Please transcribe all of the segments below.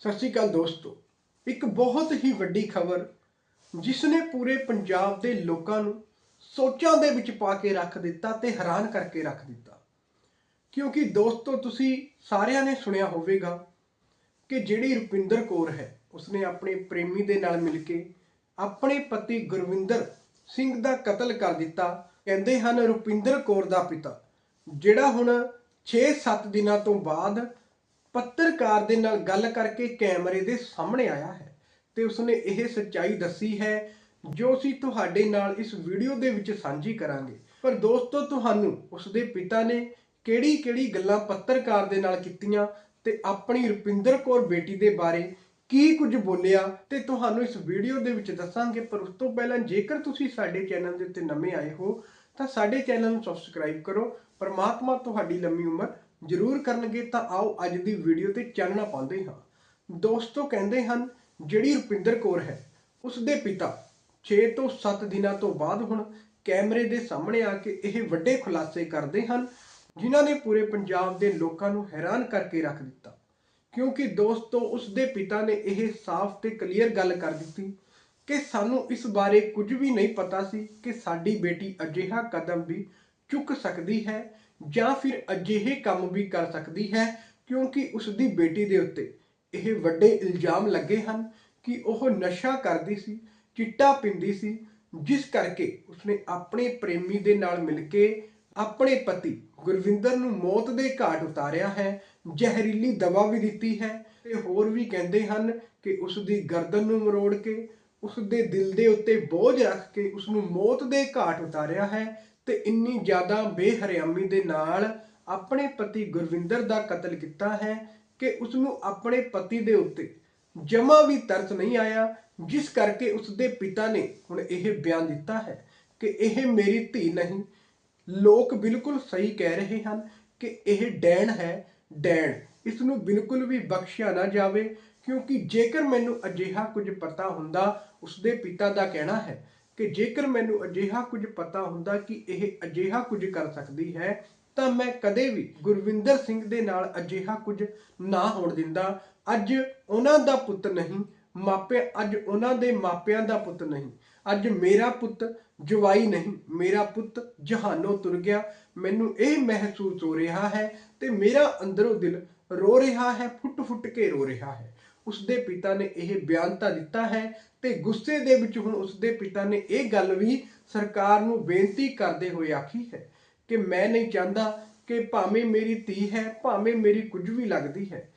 ਸਤਿ ਸ਼੍ਰੀ ਅਕਾਲ ਦੋਸਤੋ। ਇੱਕ ਬਹੁਤ ਹੀ ਵੱਡੀ ਖਬਰ ਜਿਸ ਨੇ ਪੂਰੇ ਪੰਜਾਬ ਦੇ ਲੋਕਾਂ ਨੂੰ ਸੋਚਾਂ ਦੇ ਵਿੱਚ ਪਾ ਕੇ ਰੱਖ ਦਿੱਤਾ ਤੇ ਹੈਰਾਨ ਕਰਕੇ ਰੱਖ ਦਿੱਤਾ। ਕਿਉਂਕਿ ਦੋਸਤੋ, ਤੁਸੀਂ ਸਾਰਿਆਂ ਨੇ ਸੁਣਿਆ ਹੋਵੇਗਾ ਕਿ ਜਿਹੜੀ ਰੁਪਿੰਦਰ ਕੌਰ ਹੈ, ਉਸਨੇ ਆਪਣੇ ਪ੍ਰੇਮੀ ਦੇ ਨਾਲ ਮਿਲ ਕੇ ਆਪਣੇ ਪਤੀ ਗੁਰਵਿੰਦਰ ਸਿੰਘ ਦਾ ਕਤਲ ਕਰ ਦਿੱਤਾ। ਕਹਿੰਦੇ ਹਨ, ਰੁਪਿੰਦਰ ਕੌਰ ਦਾ ਪਿਤਾ, ਜਿਹੜਾ ਹੁਣ 6-7 ਦਿਨਾਂ ਤੋਂ ਬਾਅਦ ਪੱਤਰਕਾਰ ਦੇ ਨਾਲ ਗੱਲ ਕਰਕੇ ਕੈਮਰੇ ਦੇ ਸਾਹਮਣੇ ਆਇਆ ਹੈ ਤੇ ਉਸਨੇ ਇਹ ਸੱਚਾਈ ਦੱਸੀ ਹੈ, ਜੋ ਅਸੀਂ ਤੁਹਾਡੇ ਨਾਲ ਇਸ ਵੀਡੀਓ ਦੇ ਵਿੱਚ ਸਾਂਝੀ ਕਰਾਂਗੇ। ਪਰ ਦੋਸਤੋ, ਤੁਹਾਨੂੰ ਉਸਦੇ ਪਿਤਾ ਨੇ ਕਿਹੜੀ-ਕਿਹੜੀ ਗੱਲਾਂ ਪੱਤਰਕਾਰ ਦੇ ਨਾਲ ਕੀਤੀਆਂ ਤੇ ਆਪਣੀ ਰੁਪਿੰਦਰ ਕੌਰ ਬੇਟੀ ਦੇ ਬਾਰੇ ਕੀ ਕੁਝ ਬੋਲਿਆ ਤੇ ਤੁਹਾਨੂੰ ਇਸ ਵੀਡੀਓ ਦੇ ਵਿੱਚ ਦੱਸਾਂਗੇ। ਪਰ ਉਸ ਤੋਂ ਪਹਿਲਾਂ ਜੇਕਰ ਤੁਸੀਂ ਸਾਡੇ ਚੈਨਲ ਦੇ ਉੱਤੇ ਨਵੇਂ ਆਏ ਹੋ, ਤਾਂ ਸਾਡੇ ਚੈਨਲ ਨੂੰ ਸਬਸਕ੍ਰਾਈਬ ਕਰੋ। ਪਰਮਾਤਮਾ ਤੁਹਾਡੀ ਲੰਮੀ ਉਮਰ ਜ਼ਰੂਰ ਕਰਨਗੇ ਤਾਂ ਆਓ ਅੱਜ ਦੀ ਵੀਡੀਓ ਤੇ ਚਾਨਣਾ ਪਾਉਂਦੇ ਹਾਂ। ਦੋਸਤੋ ਕਹਿੰਦੇ ਹਨ, ਜਿਹੜੀ ਰੁਪਿੰਦਰ ਕੌਰ ਹੈ ਉਸ ਦੇ ਪਿਤਾ 6 ਤੋਂ 7 ਦਿਨਾਂ ਤੋਂ ਬਾਅਦ ਹੁਣ ਕੈਮਰੇ ਦੇ ਸਾਹਮਣੇ ਆ ਕੇ ਇਹ ਵੱਡੇ ਖੁਲਾਸੇ ਕਰਦੇ ਹਨ, ਜਿਨ੍ਹਾਂ ਨੇ ਪੂਰੇ ਪੰਜਾਬ ਦੇ ਲੋਕਾਂ ਨੂੰ ਹੈਰਾਨ ਕਰਕੇ ਰੱਖ ਦਿੱਤਾ। ਕਿਉਂਕਿ ਦੋਸਤੋ ਉਸ ਦੇ ਪਿਤਾ ਨੇ ਇਹ ਸਾਫ਼ ਤੇ ਕਲੀਅਰ ਗੱਲ ਕਰ ਦਿੱਤੀ ਕਿ ਸਾਨੂੰ ਇਸ ਬਾਰੇ ਕੁਝ ਵੀ ਨਹੀਂ ਪਤਾ ਸੀ ਕਿ ਸਾਡੀ ਬੇਟੀ ਅਜਿਹਾ ਕਦਮ ਵੀ ਚੁੱਕ ਸਕਦੀ ਹੈ ਜਾਂ ਫਿਰ ਅਜਿਹੇ ਕੰਮ ਵੀ ਕਰ ਸਕਦੀ ਹੈ ਕਿਉਂਕਿ ਉਸ ਦੀ ਬੇਟੀ ਦੇ ਉੱਤੇ ਇਹ ਵੱਡੇ ਇਲਜ਼ਾਮ ਲੱਗੇ ਹਨ ਕਿ ਉਹ ਨਸ਼ਾ ਕਰਦੀ ਸੀ, ਚਿੱਟਾ ਪੀਂਦੀ ਸੀ, ਜਿਸ ਕਰਕੇ ਉਸਨੇ ਆਪਣੇ ਪ੍ਰੇਮੀ ਦੇ ਨਾਲ ਮਿਲ ਕੇ ਆਪਣੇ ਪਤੀ ਗੁਰਵਿੰਦਰ ਨੂੰ ਮੌਤ ਦੇ ਘਾਟ ਉਤਾਰਿਆ ਹੈ, ਜ਼ਹਿਰੀਲੀ ਦਵਾ ਵੀ ਦਿੱਤੀ ਹੈ ਤੇ ਹੋਰ ਵੀ ਕਹਿੰਦੇ ਹਨ ਕਿ ਉਸ ਦੀ ਗਰਦਨ ਨੂੰ ਮਰੋੜ ਕੇ ਉਸ ਦੇ ਦਿਲ ਦੇ ਉੱਤੇ ਬੋਝ ਰੱਖ ਕੇ ਉਸ ਨੂੰ ਮੌਤ ਦੇ ਘਾਟ ਉਤਾਰਿਆ ਹੈ ਤੇ ਇੰਨੀ ਜ਼ਿਆਦਾ ਬੇਹਰਿਆਮੀ ਦੇ ਨਾਲ ਆਪਣੇ ਪਤੀ ਗੁਰਵਿੰਦਰ ਦਾ ਕਤਲ ਕੀਤਾ ਹੈ ਕਿ ਉਸ ਨੂੰ ਆਪਣੇ ਪਤੀ ਦੇ ਉੱਤੇ ਜਮਾ ਵੀ ਤਰਸ ਨਹੀਂ ਆਇਆ, ਜਿਸ ਕਰਕੇ ਉਸ ਦੇ ਪਿਤਾ ਨੇ ਹੁਣ ਇਹ ਬਿਆਨ ਦਿੱਤਾ ਹੈ ਕਿ ਇਹ ਮੇਰੀ ਧੀ ਨਹੀਂ। ਲੋਕ ਬਿਲਕੁਲ ਸਹੀ ਕਹਿ ਰਹੇ ਹਨ ਕਿ ਇਹ ਡੈਣ ਹੈ, ਡੈਣ। ਇਸ ਨੂੰ ਬਿਲਕੁਲ ਵੀ ਬਖਸ਼ਿਆ ਨਾ ਜਾਵੇ, ਕਿਉਂਕਿ ਜੇਕਰ ਮੈਨੂੰ ਅਜਿਹਾ ਕੁਝ ਪਤਾ ਹੁੰਦਾ, ਉਸਦੇ ਪਿਤਾ ਦਾ ਕਹਿਣਾ ਹੈ ਕਿ ਜੇਕਰ ਮੈਨੂੰ ਅਜਿਹਾ ਕੁਝ ਪਤਾ ਹੁੰਦਾ ਕਿ ਇਹ ਅਜਿਹਾ ਕੁਝ ਕਰ ਸਕਦੀ ਹੈ, ਤਾਂ ਮੈਂ ਕਦੇ ਵੀ ਗੁਰਵਿੰਦਰ ਸਿੰਘ ਦੇ ਨਾਲ ਅਜਿਹਾ ਕੁਝ ਨਾ ਹੋਣ ਦਿੰਦਾ। ਅੱਜ ਉਹਨਾਂ ਦਾ ਪੁੱਤ ਨਹੀਂ, ਮਾਪੇ, ਅੱਜ ਉਹਨਾਂ ਦੇ ਮਾਪਿਆਂ ਦਾ ਪੁੱਤ ਨਹੀਂ। ਅੱਜ ਮੇਰਾ ਪੁੱਤ ਜਵਾਈ ਨਹੀਂ, ਮੇਰਾ ਪੁੱਤ ਜਹਾਨੋਂ ਤੁਰ ਗਿਆ। ਮੈਨੂੰ ਇਹ ਮਹਿਸੂਸ ਹੋ ਰਿਹਾ ਹੈ ਤੇ ਮੇਰਾ ਅੰਦਰੋਂ ਦਿਲ ਰੋ ਰਿਹਾ ਹੈ, ਫੁੱਟ-ਫੁੱਟ ਕੇ ਰੋ ਰਿਹਾ ਹੈ। ਉਸਦੇ ਪਿਤਾ ਨੇ ਇਹ ਬਿਆਨ ਤਾਂ ਦਿੱਤਾ ਹੈ ਤੇ ਗੁੱਸੇ ਦੇ ਵਿੱਚ ਹੁਣ ਉਸਦੇ ਪਿਤਾ ਨੇ ਇਹ ਗੱਲ ਵੀ ਸਰਕਾਰ ਨੂੰ ਬੇਨਤੀ ਕਰਦੇ ਹੋਏ ਆਖੀ ਹੈ ਕਿ ਮੈਂ ਨਹੀਂ ਚਾਹੁੰਦਾ ਕਿ ਭਾਵੇਂ ਮੇਰੀ ਧੀ ਹੈ, ਭਾਵੇਂ ਮੇਰੀ ਕੁਝ ਵੀ ਲੱਗਦੀ ਹੈ।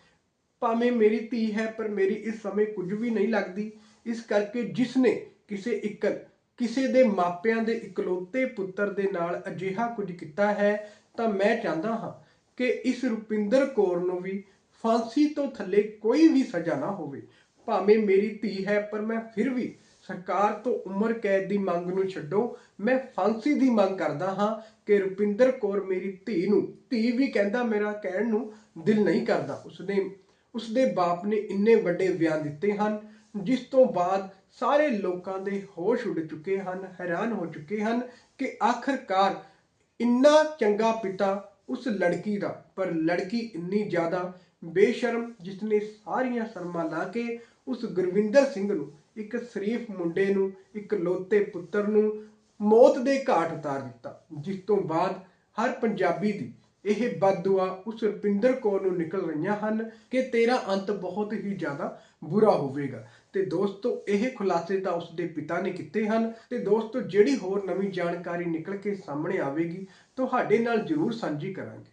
ਭਾਵੇਂ ਮੇਰੀ ਧੀ ਹੈ, ਪਰ ਮੇਰੀ ਇਸ ਸਮੇਂ ਕੁਝ ਵੀ ਨਹੀਂ ਲੱਗਦੀ। ਇਸ ਕਰਕੇ ਜਿਸ ਨੇ ਕਿਸੇ ਇੱਕ ਕਿਸੇ ਦੇ ਮਾਪਿਆਂ ਦੇ ਇਕਲੌਤੇ ਪੁੱਤਰ ਦੇ ਨਾਲ ਅਜਿਹਾ ਕੁਝ ਕੀਤਾ ਹੈ, ਤਾਂ ਮੈਂ ਚਾਹੁੰਦਾ ਹਾਂ ਕਿ ਇਸ ਰੁਪਿੰਦਰ ਕੌਰ ਨੂੰ ਵੀ ਫਾਂਸੀ ਤੋਂ ਥੱਲੇ ਕੋਈ ਵੀ ਸਜ਼ਾ ਨਾ ਹੋਵੇ। ਭਾਵੇਂ ਮੇਰੀ ਧੀ ਹੈ, ਪਰ ਮੈਂ ਫਿਰ ਵੀ ਸਰਕਾਰ ਤੋਂ ਉਮਰ ਕੈਦ ਦੀ ਮੰਗ ਨੂੰ ਛੱਡੋ। ਮੈਂ ਫਾਂਸੀ ਦੀ ਮੰਗ ਕਰਦਾ ਹਾਂ ਕਿ ਰੁਪਿੰਦਰ ਕੌਰ ਮੇਰੀ ਧੀ ਨੂੰ, ਧੀ ਵੀ ਕਹਿੰਦਾ ਮੇਰਾ ਕਹਿਣ ਨੂੰ ਦਿਲ ਨਹੀਂ ਕਰਦਾ। ਉਸਨੇ ਉਸਦੇ ਬਾਪ ਨੇ ਇੰਨੇ ਵੱਡੇ ਬਿਆਨ ਦਿੱਤੇ ਹਨ, ਜਿਸ ਤੋਂ ਬਾਅਦ ਸਾਰੇ ਲੋਕਾਂ ਦੇ ਹੋਸ਼ ਉੱਡ ਚੁੱਕੇ ਹਨ, ਹੈਰਾਨ ਹੋ ਚੁੱਕੇ ਹਨ ਕਿ ਆਖਰਕਾਰ ਇੰਨਾ ਚੰਗਾ ਪਿਤਾ ਉਸ ਲੜਕੀ ਦਾ, ਪਰ ਲੜਕੀ ਇੰਨੀ ਜ਼ਿਆਦਾ ਬੇਸ਼ਰਮ ਜਿਸ ਨੇ ਸਾਰੀਆਂ ਸ਼ਰਮਾਂ ਲਾ ਕੇ ਉਸ ਗੁਰਵਿੰਦਰ ਸਿੰਘ ਨੂੰ, ਇੱਕ ਸ਼ਰੀਫ ਮੁੰਡੇ ਨੂੰ, ਇੱਕ ਲੋਤੇ ਪੁੱਤਰ ਨੂੰ ਮੌਤ ਦੇ ਘਾਟ ਉਤਾਰ ਦਿੱਤਾ, ਜਿਸ ਤੋਂ ਬਾਅਦ ਹਰ ਪੰਜਾਬੀ ਦੀ ਇਹ ਬਦਦੁਆ ਉਸ ਰੁਪਿੰਦਰ ਕੌਰ ਨੂੰ ਨਿਕਲ ਰਹੀਆਂ ਹਨ ਕਿ ਤੇਰਾ ਅੰਤ ਬਹੁਤ ਹੀ ਜ਼ਿਆਦਾ ਬੁਰਾ ਹੋਵੇਗਾ। ਤੇ ਦੋਸਤੋ, ਇਹ ਖੁਲਾਸੇ ਤਾਂ ਉਸ ਦੇ ਪਿਤਾ ਨੇ ਕੀਤੇ ਹਨ। ਤੇ ਦੋਸਤੋ, ਜਿਹੜੀ ਹੋਰ ਨਵੀਂ ਜਾਣਕਾਰੀ ਨਿਕਲ ਕੇ ਸਾਹਮਣੇ ਆਵੇਗੀ, ਤੁਹਾਡੇ ਨਾਲ ਜ਼ਰੂਰ ਸਾਂਝੀ ਕਰਾਂਗੇ।